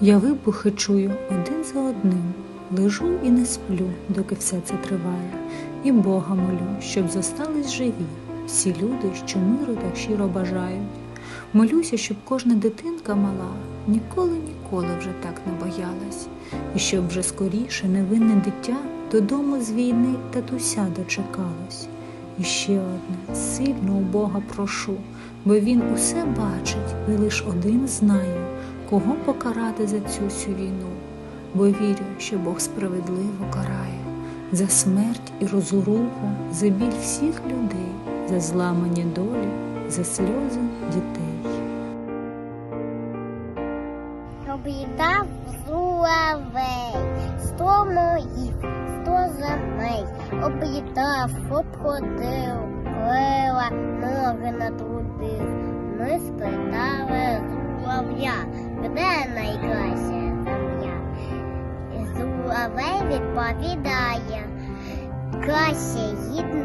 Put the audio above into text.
Я вибухи чую один за одним. Лежу і не сплю, доки все це триває, і Бога молю, щоб зостались живі всі люди, що миру так щиро бажають. Молюся, щоб кожна дитинка мала ніколи, ніколи вже так не боялась, і щоб вже скоріше невинне дитя додому з війни татуся дочекалось. І ще одне сильно у Бога прошу, бо він усе бачить і лиш один знає, кого покарати за цю всю війну, бо вірю, що Бог справедливо карає за смерть і розруху, за біль всіх людей, за зламані долі, за сльози дітей. Об'їдав зулавей, сто моїх, сто земей, об'їдав, обходив, крила, ноги натрудив. Ми спитали Зулавей відповідає, краще ніж